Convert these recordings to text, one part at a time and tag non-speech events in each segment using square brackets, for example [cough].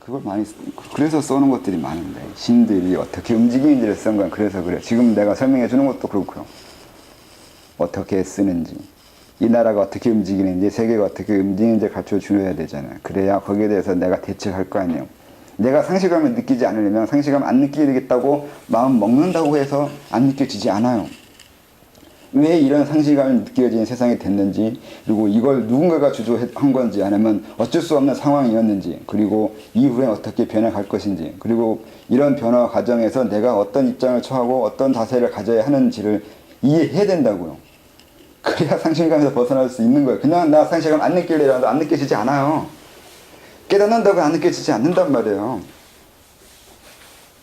그걸 많이 쓰- 그래서 써놓은 것들이 많은데 신들이 어떻게 움직이는지를 쓴 건 그래서 그래. 지금 내가 설명해 주는 것도 그렇고요. 어떻게 쓰는지 이 나라가 어떻게 움직이는지 세계가 어떻게 움직이는지 가르쳐 줘야 되잖아요. 그래야 거기에 대해서 내가 대처할 거 아니에요. 내가 상실감을 느끼지 않으려면 상실감 안 느끼게 되겠다고 마음 먹는다고 해서 안 느껴지지 않아요. 왜 이런 상실감이 느껴지는 세상이 됐는지 그리고 이걸 누군가가 주도한 건지 아니면 어쩔 수 없는 상황이었는지 그리고 이후에 어떻게 변해갈 것인지 그리고 이런 변화 과정에서 내가 어떤 입장을 처하고 어떤 자세를 가져야 하는지를 이해해야 된다고요. 그래야 [laughs] 상실감에서 벗어날 수 있는 거예요. 그냥 나 상실감 안 느낄래라도 안 느껴지지 않아요. 깨닫는다고 안 느껴지지 않는단 말이에요.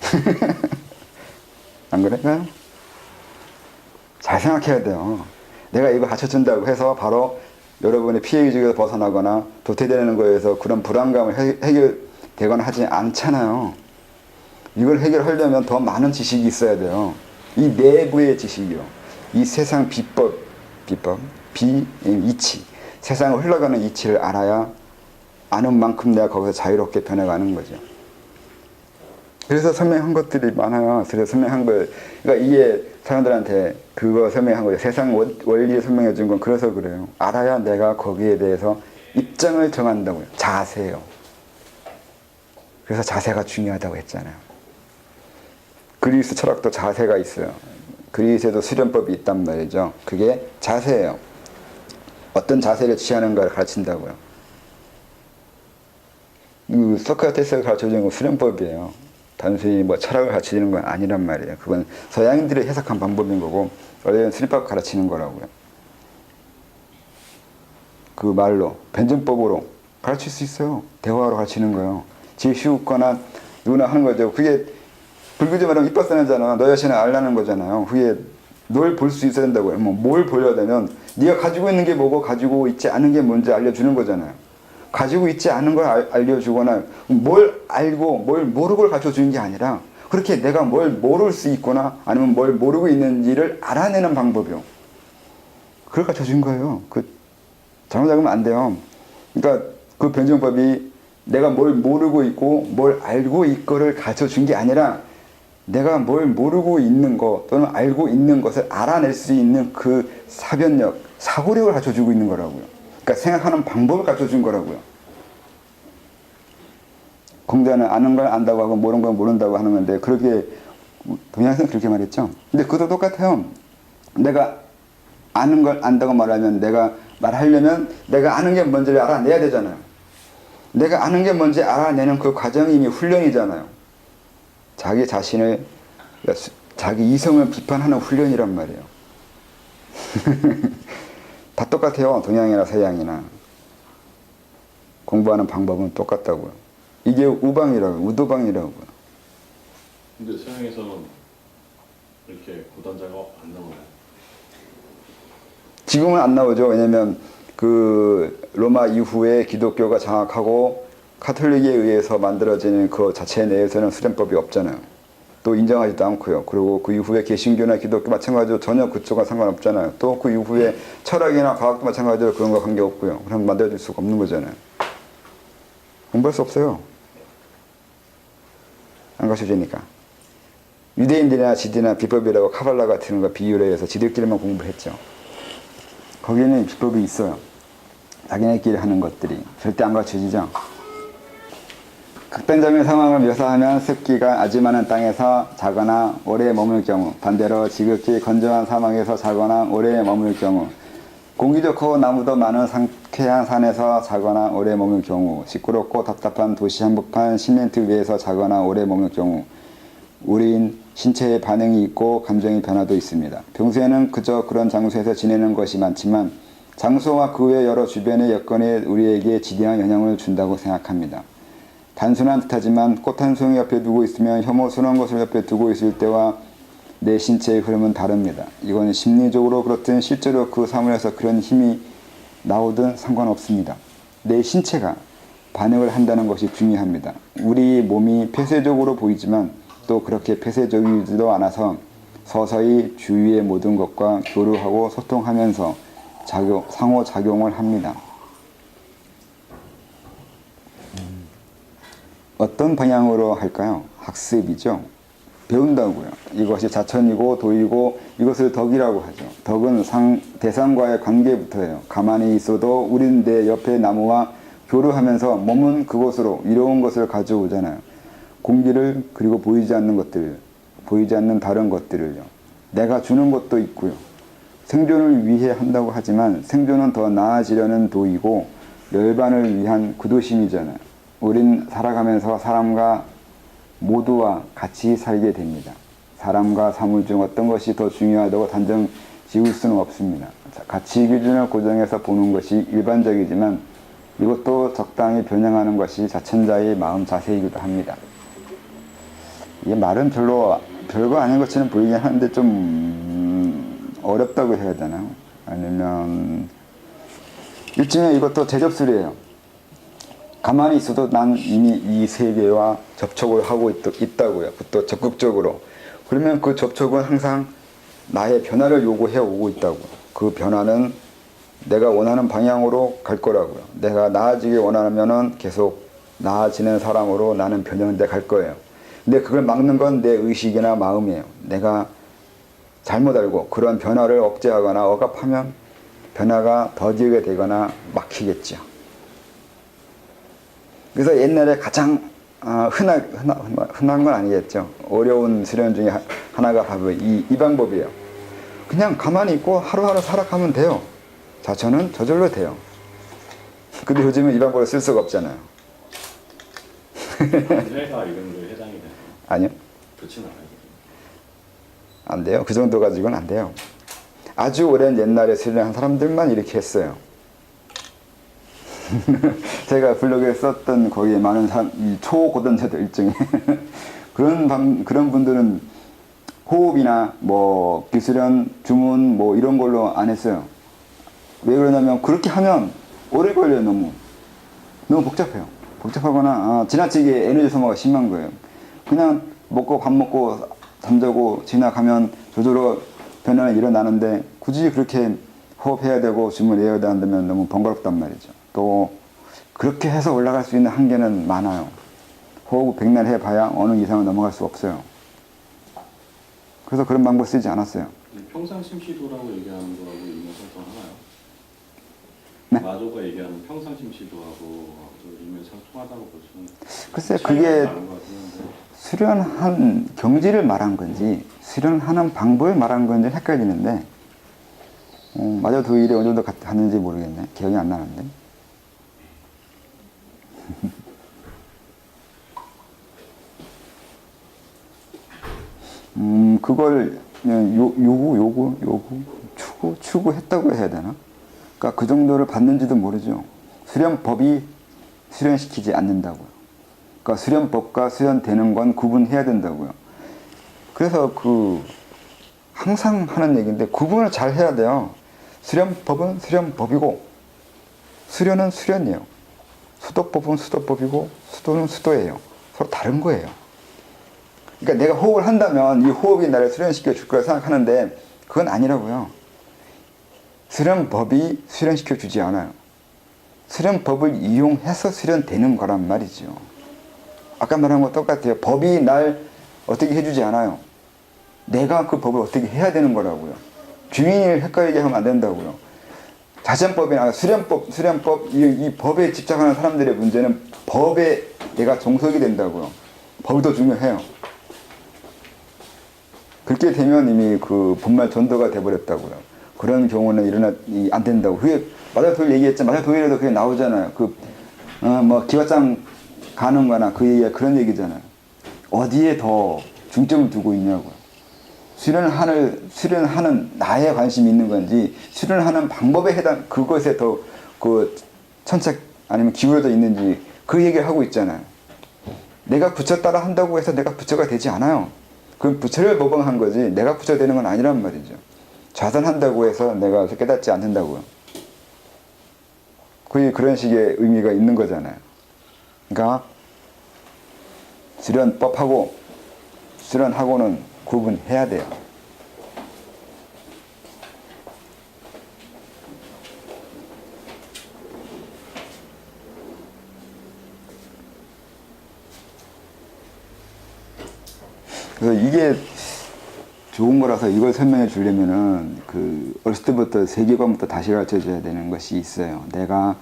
[laughs] 안 그래요? 잘 생각해야 돼요. 내가 이거 갖춰준다고 해서 바로 여러분의 피해 의식에서 벗어나거나 도태되는 거에서 그런 불안감을 해, 해결되거나 하지 않잖아요. 이걸 해결하려면 더 많은 지식이 있어야 돼요. 이 내부의 지식이요. 이 세상 비법, 비법, 비, 이치. 세상을 흘러가는 이치를 알아야 아는 만큼 내가 거기서 자유롭게 변해가는 거죠. 그래서 설명한 것들이 많아요. 그래서 설명한 걸, 그러니까 이게 사람들한테 그거 설명한 거죠. 세상 원- 원리를 설명해 준 건 그래서 그래요. 알아야 내가 거기에 대해서 입장을 정한다고요. 자세요. 그래서 자세가 중요하다고 했잖아요. 그리스 철학도 자세가 있어요. 그리스에도 수련법이 있단 말이죠. 그게 자세예요. 어떤 자세를 취하는가를 가르친다고요. 그 소크라테스가 가르쳐주는 건 수련법이에요. 단순히 뭐 철학을 가르치는 건 아니란 말이에요. 그건 서양인들이 해석한 방법인 거고 원래는 수련법 가르치는 거라고요. 그 말로 변증법으로 가르칠 수 있어요. 대화로 가르치는 거예요. 제일 쉽거나 누구나 하는 거죠. 그게 불교지 말하면 이빨 쓰는잖아. 너 자신을 알라는 거잖아요. 그게 널 볼 수 있어야 된다고요. 뭐 뭘 보려면 네가 가지고 있는 게 뭐고 가지고 있지 않은 게 뭔지 알려주는 거잖아요. 가지고 있지 않은 걸 알- 알려주거나 뭘 알고 뭘 모르고를 가르쳐주는 게 아니라 그렇게 내가 뭘 모를 수 있거나 아니면 뭘 모르고 있는지를 알아내는 방법이요. 그걸 가르쳐준 거예요. 그 잘못 알면 안 돼요. 그러니까 그 변증법이 내가 뭘 모르고 있고 뭘 알고 있거를 가르쳐 준 게 아니라 내가 뭘 모르고 있는 것 또는 알고 있는 것을 알아낼 수 있는 그 사변력, 사고력을 가르쳐 주고 있는 거라고요. 그러니까 생각하는 방법을 가르쳐 준 거라고요. 공자는 아는 걸 안다고 하고 모르는 걸 모른다고 하는 건데 그렇게 동양에서는 그렇게 말했죠. 근데 그것도 똑같아요. 내가 아는 걸 안다고 말하면 내가 말하려면 내가 아는 게 뭔지를 알아내야 되잖아요. 내가 아는 게 뭔지 알아내는 그 과정이 이미 훈련이잖아요. 자기 자신을 자기 이성을 비판하는 훈련이란 말이에요. [laughs] 다 똑같아요. 동양이나 서양이나 공부하는 방법은 똑같다고요. 이게 우방이라고 우도방이라고요. 근데 서양에서는 이렇게 고단자가 안 나와요. 지금은 안 나오죠. 왜냐면 그 로마 이후에 기독교가 장악하고 카톨릭에 의해서 만들어지는 그 자체 내에서는 수련법이 없잖아요. 또 인정하지도 않고요. 그리고 그 이후에 개신교나 기독교 마찬가지로 전혀 그쪽과 상관없잖아요. 또 그 이후에 철학이나 과학도 마찬가지로 그런 거 관계없고요. 그럼 만들어질 수가 없는 거잖아요. 공부할 수 없어요. 안 가르쳐주니까. 유대인들이나 지디나 비법이라고 카발라 같은 거 비유를 해서 지들끼리만 공부했죠. 거기는 비법이 있어요. 자기네끼리 하는 것들이 절대 안 가르쳐지죠. 극단적인 상황을 묘사하면 습기가 아주 많은 땅에서 자거나 오래 머물 경우 반대로 지극히 건조한 사막에서 자거나 오래 머물 경우 공기 좋고 나무도 많은 상쾌한 산에서 자거나 오래 머물 경우 시끄럽고 답답한 도시 한복판 시멘트 위에서 자거나 오래 머물 경우 우리인 신체의 반응이 있고 감정의 변화도 있습니다. 평소에는 그저 그런 장소에서 지내는 것이 많지만 장소와 그 외 여러 주변의 여건이 우리에게 지대한 영향을 준다고 생각합니다. 단순한 듯하지만 꽃 한 송이 옆에 두고 있으면 혐오스러운 것을 옆에 두고 있을 때와 내 신체의 흐름은 다릅니다. 이건 심리적으로 그렇든 실제로 그 사물에서 그런 힘이 나오든 상관없습니다. 내 신체가 반응을 한다는 것이 중요합니다. 우리 몸이 폐쇄적으로 보이지만 또 그렇게 폐쇄적이지도 않아서 서서히 주위의 모든 것과 교류하고 소통하면서 작용, 상호작용을 합니다. 어떤 방향으로 할까요? 학습이죠. 배운다고요. 이것이 자천이고 도이고 이것을 덕이라고 하죠. 덕은 상, 대상과의 관계부터예요. 가만히 있어도 우린 내 옆에 나무와 교류하면서 몸은 그곳으로 이로운 것을 가져오잖아요. 공기를 그리고 보이지 않는 것들, 보이지 않는 다른 것들을요. 내가 주는 것도 있고요. 생존을 위해 한다고 하지만 생존은 더 나아지려는 도이고 열반을 위한 구도심이잖아요. 우린 살아가면서 사람과 모두와 같이 살게 됩니다. 사람과 사물 중 어떤 것이 더 중요하다고 단정 지을 수는 없습니다. 자, 가치 기준을 고정해서 보는 것이 일반적이지만 이것도 적당히 변형하는 것이 자천자의 마음 자세이기도 합니다. 이게 말은 별로 별거 아닌 것처럼 보이긴 하는데 좀 음, 어렵다고 해야 되나요? 아니면 일종의 이것도 제접술이에요. 가만히 있어도 난 이미 이 세계와 접촉을 하고 있, 다고요 또 적극적으로. 그러면 그 접촉은 항상 나의 변화를 요구해 오고 있다고. 그 변화는 내가 원하는 방향으로 갈 거라고요. 내가 나아지길 원하면은 계속 나아지는 사람으로 나는 변형돼 갈 거예요. 근데 그걸 막는 건 내 의식이나 마음이에요. 내가 잘못 알고 그런 변화를 억제하거나 억압하면 변화가 더디게 되거나 막히겠죠. 그래서 옛날에 가장 아, 흔하, 흔하, 흔한 건 아니겠죠. 어려운 수련 중에 하- 하나가 바로 이, 이 방법이에요. 그냥 가만히 있고 하루하루 살아가면 돼요. 자, 저는 저절로 돼요. 근데 요즘은 이 방법을 쓸 수가 없잖아요. [laughs] 반대가 이런 거에 해당이 되나요? 아니요. 그렇진 않아요. 안 돼요. 그 정도 가지고는 안 돼요. 아주 오랜 옛날에 수련한 사람들만 이렇게 했어요. [laughs] 제가 블로그에 썼던 거기에 많은 사람, 이 초고단자들 일종의 [laughs] 그런 방, 그런 분들은 호흡이나 뭐 기술연, 주문 뭐 이런 걸로 안 했어요. 왜 그러냐면 그렇게 하면 오래 걸려요 너무 너무 복잡해요. 복잡하거나 아, 지나치게 에너지 소모가 심한 거예요. 그냥 먹고 밥 먹고 잠자고 지나가면 저절로 변화는 일어나는데 굳이 그렇게 호흡해야 되고 주문해야 된다면 너무 번거롭단 말이죠. 또 그렇게 해서 올라갈 수 있는 한계는 많아요. 호흡 백날 해봐야 어느 이상은 넘어갈 수 없어요. 그래서 그런 방법 쓰지 않았어요. 이 평상심 시도라고 얘기하는 거하고 일면상통 하나요? 네? 마조가 얘기하는 평상심 시도하고 일면상통하다고 보시면 글쎄 그게 수련한 경지를 말한 건지 수련하는 방법을 말한 건지 헷갈리는데 어, 마저 도일이 어느 정도 갔- 갔는지 모르겠네 기억이 안 나는데 [laughs] 음 그걸 요, 요구 요구 요구 추구 추구했다고 해야 되나 그러니까 그 정도를 받는지도 모르죠 수련법이 수련시키지 않는다고요 그러니까 수련법과 수련되는 건 구분해야 된다고요. 그래서 그 항상 하는 얘기인데 구분을 잘 해야 돼요. 수련법은 수련법이고 수련은 수련이에요. 수도법은 수도법이고 수도는 수도예요. 서로 다른 거예요. 그러니까 내가 호흡을 한다면 이 호흡이 나를 수련시켜 줄 거라 생각하는데 그건 아니라고요. 수련법이 수련시켜 주지 않아요. 수련법을 이용해서 수련되는 거란 말이죠. 아까 말한 거 똑같아요. 법이 날 어떻게 해주지 않아요. 내가 그 법을 어떻게 해야 되는 거라고요. 주인을 헷갈리게 하면 안 된다고요. 자전법이나 수련법, 수련법, 이, 이 법에 집착하는 사람들의 문제는 법에 내가 종속이 된다고요. 법도 중요해요. 그렇게 되면 이미 그 분말 전도가 돼버렸다고요. 그런 경우는 일어나 이- 안 된다고. 그게 마다 도일 얘기했죠. 마다 도일에도 그게 나오잖아요. 그 어, 뭐 기와장 가는 거나 그 얘기가 그런 얘기잖아요. 어디에 더 중점을 두고 있냐고요. 수련하는, 수련하는 나에 관심이 있는 건지, 수련하는 방법에 해당, 그것에 더 그 천착 아니면 기울어져 있는지 그 얘기를 하고 있잖아요. 내가 부처 따라 한다고 해서 내가 부처가 되지 않아요. 그건 부처를 모방한 거지, 내가 부처 되는 건 아니란 말이죠. 좌선한다고 해서 내가 깨닫지 않는다고요. 그게 그런 식의 의미가 있는 거잖아요. 그러니까 수련법하고 수련하고는 구분해야 돼요. 그래서 이게 좋은 거라서 이걸 설명해 주려면은 그 어렸을 때부터 세계관부터 다시 가르쳐 줘야 되는 것이 있어요. 내가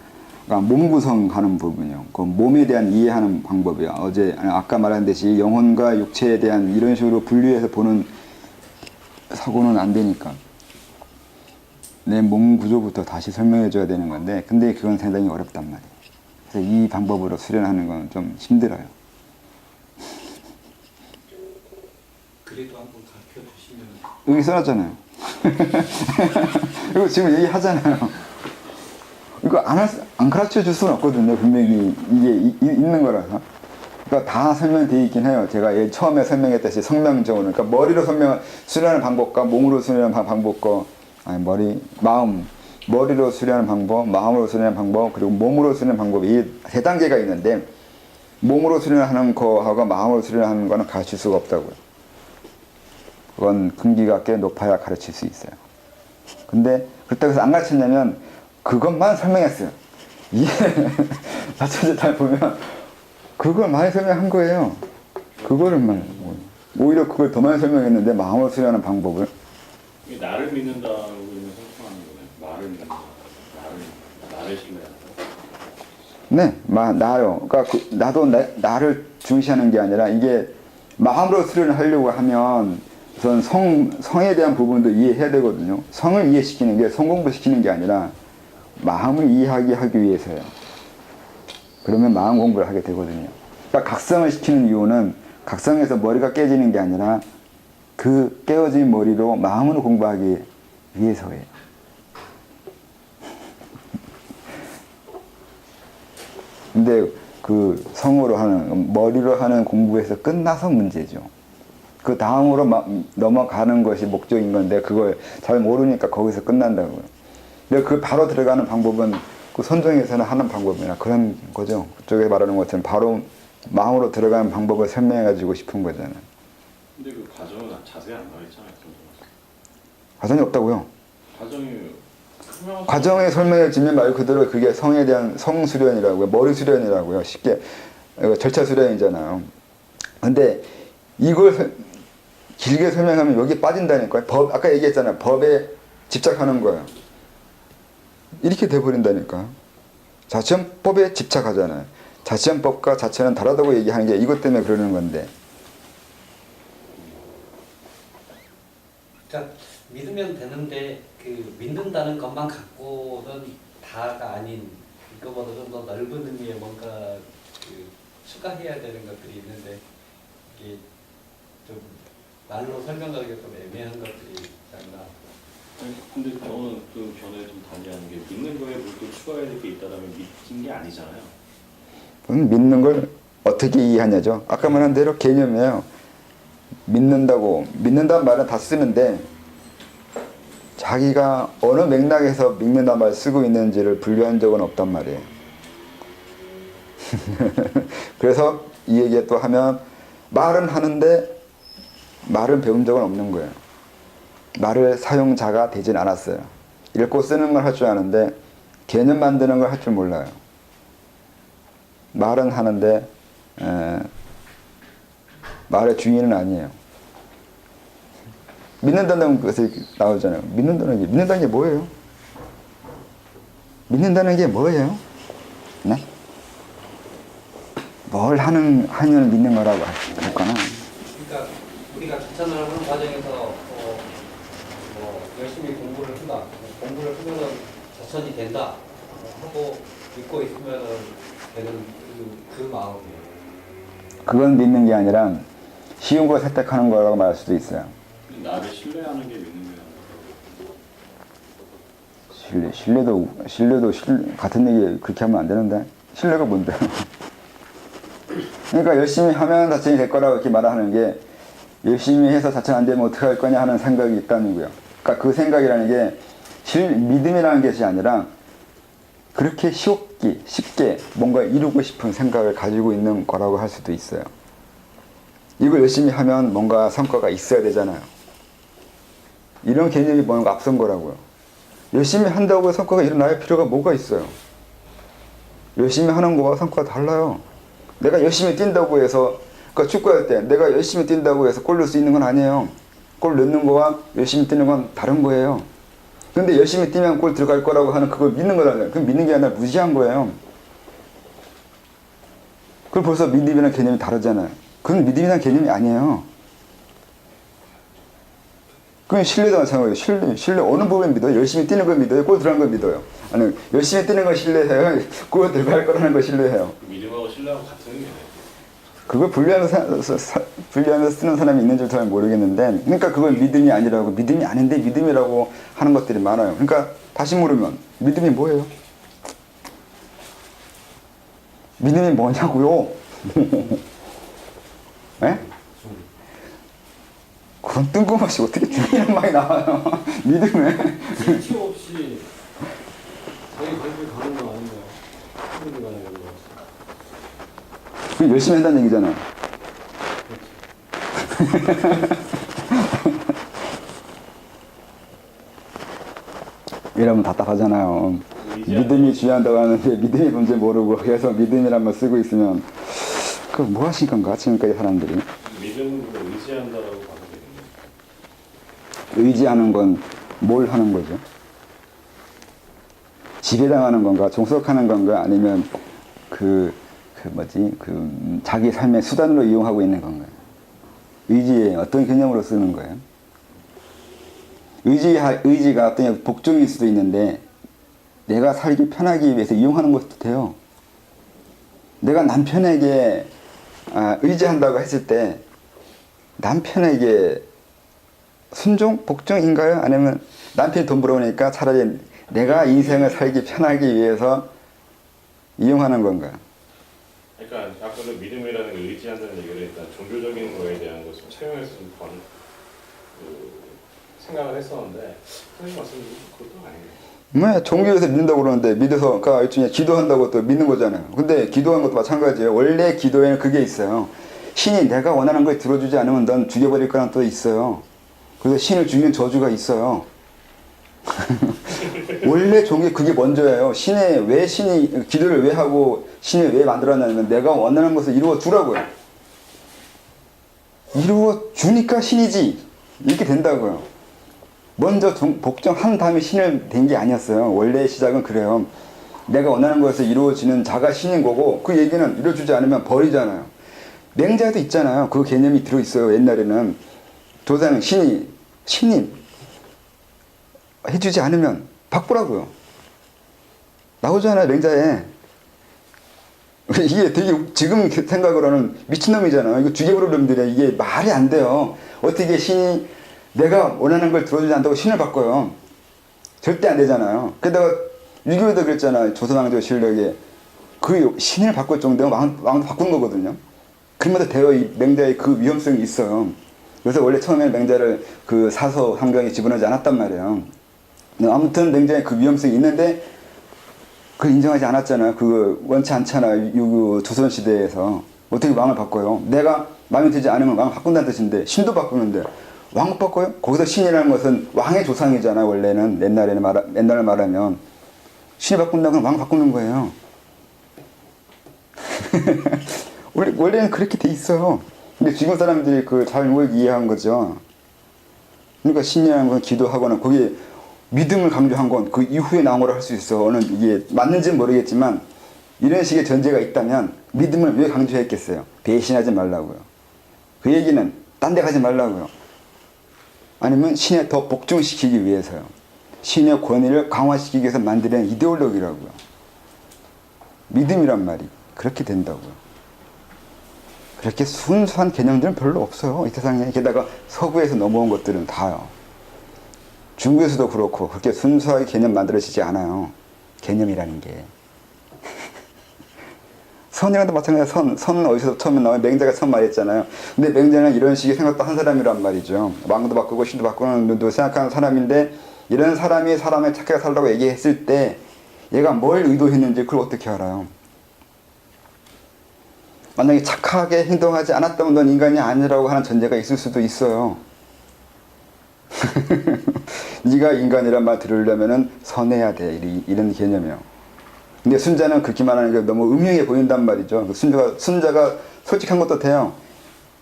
그러니까 몸 구성하는 부분이요. 그 몸에 대한 이해하는 방법이요. 어제 아까 말한 듯이 영혼과 육체에 대한 이런 식으로 분리해서 보는 사고는 안 되니까 내 몸 구조부터 다시 설명해 줘야 되는 건데 근데 그건 상당히 어렵단 말이에요. 그래서 이 방법으로 수련하는 건 좀 힘들어요. 그래도 한번 가르쳐 주시면 여기 써놨잖아요. [laughs] 이거 지금 얘기하잖아요. 이거 안, 안 가르쳐 줄 수는 없거든요. 분명히 이게 이- 이- 있는 거라서. 그러니까 다 설명되어 있긴 해요. 제가 예- 처음에 설명했듯이 성명적으로. 그러니까 머리로 설명, 수련하는 방법과 몸으로 수련하는 방- 방법과, 아니, 머리, 마음. 머리로 수련하는 방법, 마음으로 수련하는 방법, 그리고 몸으로 수련하는 방법이 이세 단계가 있는데, 몸으로 수련하는 거하고 마음으로 수련하는 거는 가르칠 수가 없다고요. 그건 근기가 꽤 높아야 가르칠 수 있어요. 근데 그렇다고 해서 안 가르쳤냐면 그것만 설명했어요. 이게 [laughs] 자체제 잘 보면 그걸 많이 설명한 거예요. 그거를만 오히려 그걸 더 많이 설명했는데 마음을 수련하는 방법을 나를 믿는다고 생각하는 거네. 말을 믿는다. 나를 나를 신뢰한다. 네, 마, 나요. 그러니까 그, 나도 나, 나를 중시하는 게 아니라 이게 마음으로 수련을 하려고 하면 우선 성, 성에 대한 부분도 이해해야 되거든요. 성을 이해시키는 게 성공부 시키는 게 아니라 마음을 이해하게 하기 위해서요. 그러면 마음 공부를 하게 되거든요. 그러니까 각성을 시키는 이유는 각성에서 머리가 깨지는 게 아니라 그 깨어진 머리로 마음으로 공부하기 위해서예요. [laughs] 근데 그 성으로 하는 머리로 하는 공부에서 끝나서 문제죠. 그 다음으로 마- 넘어가는 것이 목적인 건데 그걸 잘 모르니까 거기서 끝난다고요. 근데 그 바로 들어가는 방법은 그 선종에서는 하는 방법이나 그런 거죠. 그쪽에 말하는 것처럼 바로 마음으로 들어가는 방법을 설명해 가지고 싶은 거잖아요. 근데 그 과정은 자세히 안 나와 있잖아요. 과정이 없다고요. 과정이 과정에 설명해 주면 말 그대로 그게 성에 대한 성 수련이라고요. 머리 수련이라고요. 쉽게 절차 수련이잖아요. 근데 이걸 설- 길게 설명하면 여기 빠진다니까요. 법 아까 얘기했잖아요. 법에 집착하는 거예요. 이렇게 돼 버린다니까. 자체헌법에 집착하잖아요. 자체헌법과 자체는 다르다고 얘기하는 게 이것 때문에 그러는 건데. 그러니까 믿으면 되는데 그 믿는다는 것만 갖고는 다가 아닌 이거보다 좀 더 넓은 의미의 뭔가 그 추가해야 되는 것들이 있는데 이게 좀 말로 설명하기가 좀 애매한 것들이 있지 않나. 근데 저는 그 견해 좀 달리하는 게 믿는 거에 뭘또 추가해야 될 게 있다라면 믿긴 게 아니잖아요. 믿는 걸 어떻게 이해하냐죠. 아까 말한 대로 개념이에요. 믿는다고 믿는다는 말은 다 쓰는데 자기가 어느 맥락에서 믿는다는 말 쓰고 있는지를 분류한 적은 없단 말이에요. [laughs] 그래서 이 얘기 또 하면 말은 하는데 말은 배운 적은 없는 거예요. 말을 사용자가 되진 않았어요. 읽고 쓰는 걸 할 줄 아는데 개념 만드는 걸 할 줄 몰라요. 말은 하는데 에, 말의 중의는 아니에요. 믿는다는 것이 나오잖아요. 믿는다는 게 믿는다는 게 뭐예요? 믿는다는 게 뭐예요? 네? 뭘 하는 하면 믿는 거라고 할- 할거나 그러니까 우리가 귀찮을 하는 과정에서 열심히 공부를 한다. 공부를 하면은 자천이 된다. 어, 하고 믿고 있으면은 되는 그, 그 마음이에요. 그건 믿는 게 아니라 쉬운 걸 선택하는 거라고 말할 수도 있어요. 나를 신뢰하는 게 믿는 거야. 신뢰, 신뢰도 신뢰도 신- 같은 얘기 그렇게 하면 안 되는데 신뢰가 뭔데? [laughs] 그러니까 열심히 하면 자천이 될 거라고 이렇게 말하는 게 열심히 해서 자천 안 되면 어떻게 할 거냐 하는 생각이 있다는 거예요. 그러니까 그 생각이라는 게 실, 믿음이라는 것이 아니라 그렇게 쉽게 쉽게 뭔가 이루고 싶은 생각을 가지고 있는 거라고 할 수도 있어요. 이걸 열심히 하면 뭔가 성과가 있어야 되잖아요. 이런 개념이 뭔가 앞선 거라고요. 열심히 한다고 성과가 일어날 필요가 뭐가 있어요? 열심히 하는 거와 성과가 달라요. 내가 열심히 뛴다고 해서 그러니까 축구할 때 내가 열심히 뛴다고 해서 골 넣을 수 있는 건 아니에요. 골 넣는 거와 열심히 뛰는 건 다른 거예요. 근데 열심히 뛰면 골 들어갈 거라고 하는 그걸 믿는 거잖아요. 그럼 믿는 게 아니라 무시한 거예요. 그럼 벌써 믿음이라는 개념이 다르잖아요. 그건 믿음이라는 개념이 아니에요. 그건 신뢰도 마찬가지예요. 신뢰, 신뢰 어느 부분 믿어요? 열심히 뛰는 걸 믿어요? 골 들어간 걸 믿어요? 아니, 열심히 뛰는 걸 신뢰해요? [laughs] 골 들어갈 거라는 걸 신뢰해요? 믿음하고 신뢰하고 같은 의미네. 그걸 사- 분리하면서 쓰는 사람이 있는 줄 잘 모르겠는데, 그러니까 그걸 믿음이 아니라고, 믿음이 아닌데 믿음이라고 하는 것들이 많아요. 그러니까 다시 물으면, 믿음이 뭐예요? 믿음이 뭐냐고요? [laughs] 예? 그건 뜬금없이 어떻게 중요한 말이 나와요? [laughs] 믿음에. 수치 없이 자기 발길 가는 거 아닌가요? 하는 거 아니에요? 그 열심히 한다는 얘기잖아요. [laughs] 이러면 답답하잖아요. 믿음이 중요하다고 하는데 믿음이 뭔지 모르고 계속 믿음이란 말 쓰고 있으면 그 뭐 하신 건가 지금까지 사람들이 믿음으로 의지한다라고 봐도 되겠네요. 의지하는 건 뭘 하는 거죠? 지배당하는 건가 종속하는 건가 아니면 그, 그 뭐지 그 음, 자기 삶의 수단으로 이용하고 있는 건가요? 의지에 어떤 개념으로 쓰는 거예요? 의지 의지가 어떤 복종일 수도 있는데 내가 살기 편하기 위해서 이용하는 것도 돼요. 내가 남편에게 아, 의지한다고 했을 때 남편에게 순종 복종인가요? 아니면 남편이 돈 벌어오니까 차라리 내가 인생을 살기 편하기 위해서 이용하는 건가요? 그러니까 아까도 믿음이라는 걸 의지한다는 얘기를 일단 종교적인 거에 대한 것을 차용해서 좀 번, 그, 생각을 했었는데 선생님 말씀이 그것도 아니에요. 네, 종교에서 믿는다고 그러는데 믿어서 그러니까 일종의 기도한다고 또 믿는 거잖아요. 근데 기도하는 것도 마찬가지예요. 원래 기도에는 그게 있어요. 신이 내가 원하는 걸 들어주지 않으면 넌 죽여버릴 거란 또 있어요. 그래서 신을 죽이는 저주가 있어요. [laughs] 원래 종교 그게 먼저예요. 신의 왜 신이 기도를 왜 하고 신을 왜 만들었냐면 내가 원하는 것을 이루어 주라고요. 이루어 주니까 신이지 이렇게 된다고요. 먼저 종- 복종한 다음에 신을 된 게 아니었어요. 원래 시작은 그래요. 내가 원하는 것을 이루어지는 자가 신인 거고 그 얘기는 이루어주지 않으면 버리잖아요. 맹자도 있잖아요. 그 개념이 들어있어요. 옛날에는 조상 신이 신님 해주지 않으면 바꾸라고요. 나오잖아요. 맹자에. 이게 되게 지금 생각으로는 미친놈이잖아요. 이거 죽여버릴 놈들이야. 이게 말이 안 돼요. 어떻게 신이 내가 원하는 걸 들어주지 않다고 신을 바꿔요. 절대 안 되잖아요. 게다가 유교에도 그랬잖아요. 조선왕조 실력에 그 신을 바꿀 정도면 왕, 왕도 바꾼 거거든요. 그러면도 되어 이 맹자의 그 위험성이 있어요. 그래서 원래 처음에 맹자를 그 사서 환경에 집어넣지 않았단 말이에요. 근데 아무튼 맹자의 그 위험성이 있는데 그걸 인정하지 않았잖아요. 그거 원치 않잖아요. 유 조선 시대에서 어떻게 왕을 바꿔요? 내가 마음에 들지 않으면 왕을 바꾼다는 뜻인데 신도 바꾸는데 왕을 바꿔요? 거기서 신이라는 것은 왕의 조상이잖아요. 원래는 옛날에는 말 옛날을 말하면 신이 바꾼다는 건왕 바꾸는 거예요. [laughs] 원래 원래는 그렇게 돼 있어요. 근데 지금 사람들이 그 잘못 이해한 거죠. 그러니까 신이라는 건 기도하거나 거기에 믿음을 강조한 건 그 이후에 나온 거라 할 수 있어는 이게 맞는지는 모르겠지만 이런 식의 전제가 있다면 믿음을 왜 강조했겠어요? 배신하지 말라고요. 그 얘기는 딴 데 가지 말라고요. 아니면 신에 더 복종시키기 위해서요. 신의 권위를 강화시키기 위해서 만드는 이데올로기라고요. 믿음이란 말이 그렇게 된다고요. 그렇게 순수한 개념들은 별로 없어요. 이 세상에. 게다가 서구에서 넘어온 것들은 다요. 중국에서도 그렇고 그렇게 순수하게 개념 만들어지지 않아요. 개념이라는 게. [laughs] 선이랑도 마찬가지야. 선. 선은 어디서 처음에 나와요? 맹자가 처음 말했잖아요. 근데 맹자는 이런 식의 생각도 한 사람이란 말이죠. 왕도 바꾸고 신도 바꾸는 눈도 생각하는 사람인데 이런 사람이 사람을 착하게 살라고 얘기했을 때 얘가 뭘 의도했는지 그걸 어떻게 알아요? 만약에 착하게 행동하지 않았다면 넌 인간이 아니라고 하는 전제가 있을 수도 있어요. [laughs] 네가 인간이란 말 들으려면은 선해야 돼 이- 이런 개념이요. 근데 순자는 그렇게 말하는 게 너무 음흉해 보인단 말이죠. 그 순자가 순자가 솔직한 것도 돼요.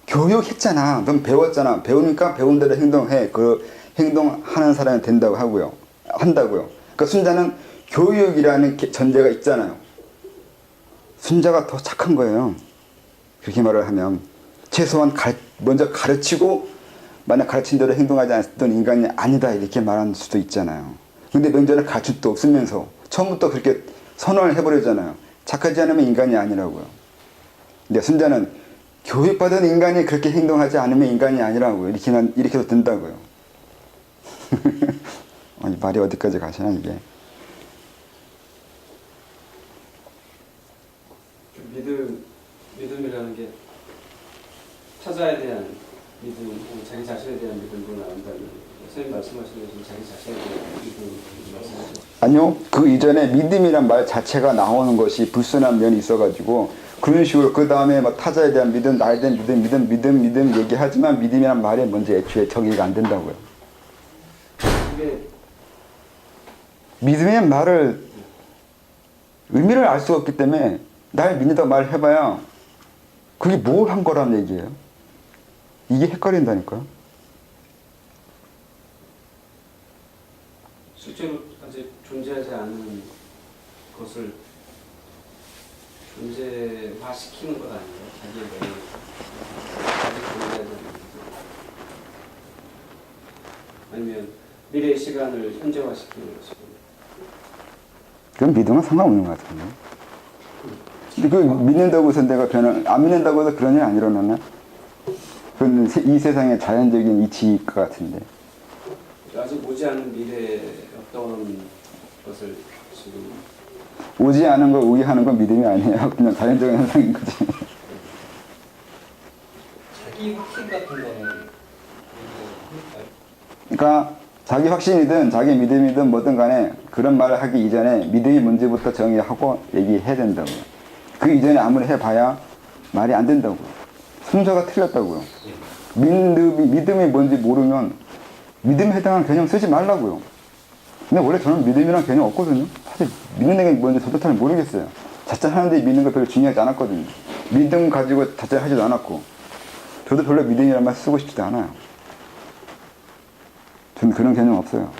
교육했잖아. 넌 배웠잖아. 배우니까 배운 대로 행동해. 그 행동하는 사람이 된다고 하고요. 한다고요. 그러니까 순자는 교육이라는 게- 전제가 있잖아요. 순자가 더 착한 거예요. 그렇게 말을 하면 최소한 가- 먼저 가르치고 만약 가르친 대로 행동하지 않았던 인간이 아니다 이렇게 말할 수도 있잖아요. 근데 명절을 가르칠 수도 없으면서 처음부터 그렇게 선언을 해버리잖아요. 착하지 않으면 인간이 아니라고요. 근데 순자는 교육받은 인간이 그렇게 행동하지 않으면 인간이 아니라고요. 이렇게 이렇게도 된다고요. [laughs] 아니 말이 어디까지 가시나 이게. 그 믿음, 믿음이라는 게 타자에 대한 믿음, 혹은 자기 자신에 대한 믿음으로 나온다면 선생님 말씀하신 것처럼 자기 자신에 대한 믿음 말씀하셨죠. 아니요. 그 이전에 믿음이란 말 자체가 나오는 것이 불순한 면이 있어가지고 그런 식으로 그 다음에 뭐 타자에 대한 믿음, 나에 대한 믿음, 믿음, 믿음, 믿음 얘기하지만 믿음이란 말이 먼저 애초에 정의가 안 된다고요. 믿음의 말을 의미를 알 수가 없기 때문에 날 믿는다 말 해봐야 그게 뭘 한 거란 얘기예요. 이게 헷갈린다니까요. 실제로 아직 존재하지 않은 것을 존재화 시키는 것 아니에요? 자기의 내용 아직 존재하지 않는 아니면 미래의 시간을 현재화 시키는 것이고 그건 믿음은 상관없는 것 같은데. 그 믿는다고 해서 내가 변한, 안 믿는다고 해서 그런 일 안 일어나나? 그건 세- 이 세상의 자연적인 이치일 것 같은데. 아직 오지 않은 미래의 어떤 것을 지금 오지 않은 걸 우기하는 건 믿음이 아니에요. [laughs] 그냥 자연적인 현상인 거지. 자기 확신 같은 거는? 그러니까 자기 확신이든 자기 믿음이든 뭐든 간에 그런 말을 하기 이전에 믿음이 뭔지부터 정의하고 얘기해야 된다고요. 그 이전에 아무리 해봐야 말이 안 된다고요. 순서가 틀렸다고요. 믿음이, 믿음이 뭔지 모르면 믿음에 해당하는 개념 쓰지 말라고요. 근데 원래 저는 믿음이란 개념 없거든요. 사실 믿는 게 뭔지 저도 잘 모르겠어요. 자체 하는데 믿는 거 별로 중요하지 않았거든요. 믿음 가지고 자체 하지도 않았고 저도 별로 믿음이란 말 쓰고 싶지도 않아요. 전 그런 개념 없어요.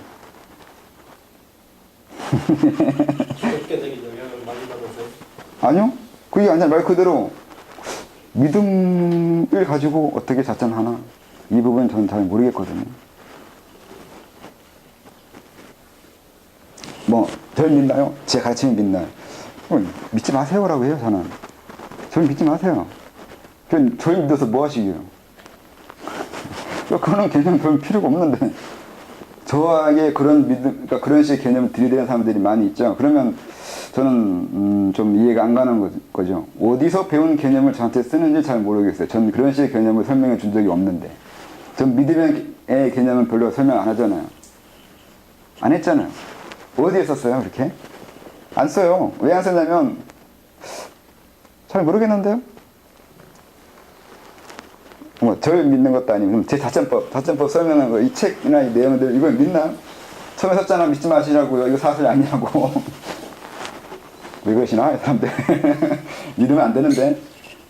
[laughs] [laughs] 아니요. 그게 아니라 말 그대로 믿음을 가지고 어떻게 자천하나 이 부분 저는 잘 모르겠거든요. 뭐, 절 믿나요? 제 가르침을 믿나요? 어, 믿지 마세요라고 해요, 저는. 절 믿지 마세요. 절 믿어서 뭐 하시게요? [laughs] 그거는 개념 별 필요가 없는데. 저에게 그런 믿음, 그러니까 그런 식의 개념을 들이대는 사람들이 많이 있죠. 그러면 저는 음, 좀 이해가 안 가는 거- 거죠. 어디서 배운 개념을 저한테 쓰는지 잘 모르겠어요. 전 그런 식의 개념을 설명해 준 적이 없는데. 전 믿음의 개념은 별로 설명 안 하잖아요. 안 했잖아요. 어디에 썼어요, 그렇게? 안 써요. 왜 안 쓰냐면, 잘 모르겠는데요? 뭐, 절 믿는 것도 아니고, 제 자천법, 자천법 설명한 거, 이 책이나 이 내용들, 이걸 믿나? 처음에 썼잖아, 믿지 마시라고요. 이거 사실 아니라고. [laughs] 왜 그러시나, 이 사람들. 믿으면 안 되는데.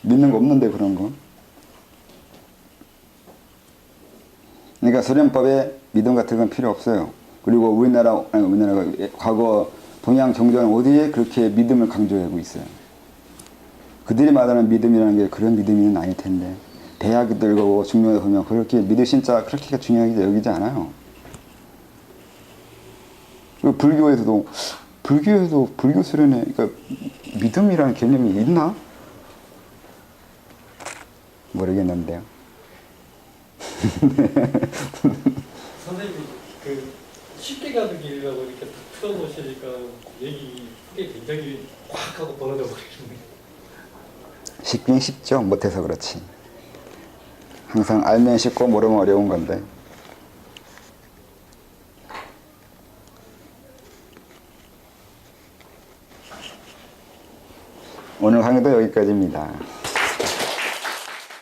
믿는 거 없는데, 그런 거. 그러니까 소련법에 믿음 같은 건 필요 없어요. 그리고 우리나라, 아니, 우리나라가 과거 동양 정조는 어디에 그렇게 믿음을 강조하고 있어요. 그들이 말하는 믿음이라는 게 그런 믿음이 아닐 텐데. 대학들고 중명에 보면 그렇게 믿을 신자 그렇게 중요하게 여기지 않아요. 불교에서도 불교에도 불교 수련회 그러니까 믿음이라는 개념이 있나? 모르겠는데요. [laughs] 선생님이 그 쉽게 가는 길이라고 이렇게 탁 틀어놓으시니까 얘기 그게 굉장히 확 하고 벌어져 버리시네. 쉽긴 쉽죠. 못해서 그렇지. 항상 알면 쉽고 모르면 어려운 건데. 오늘 강의도 여기까지입니다.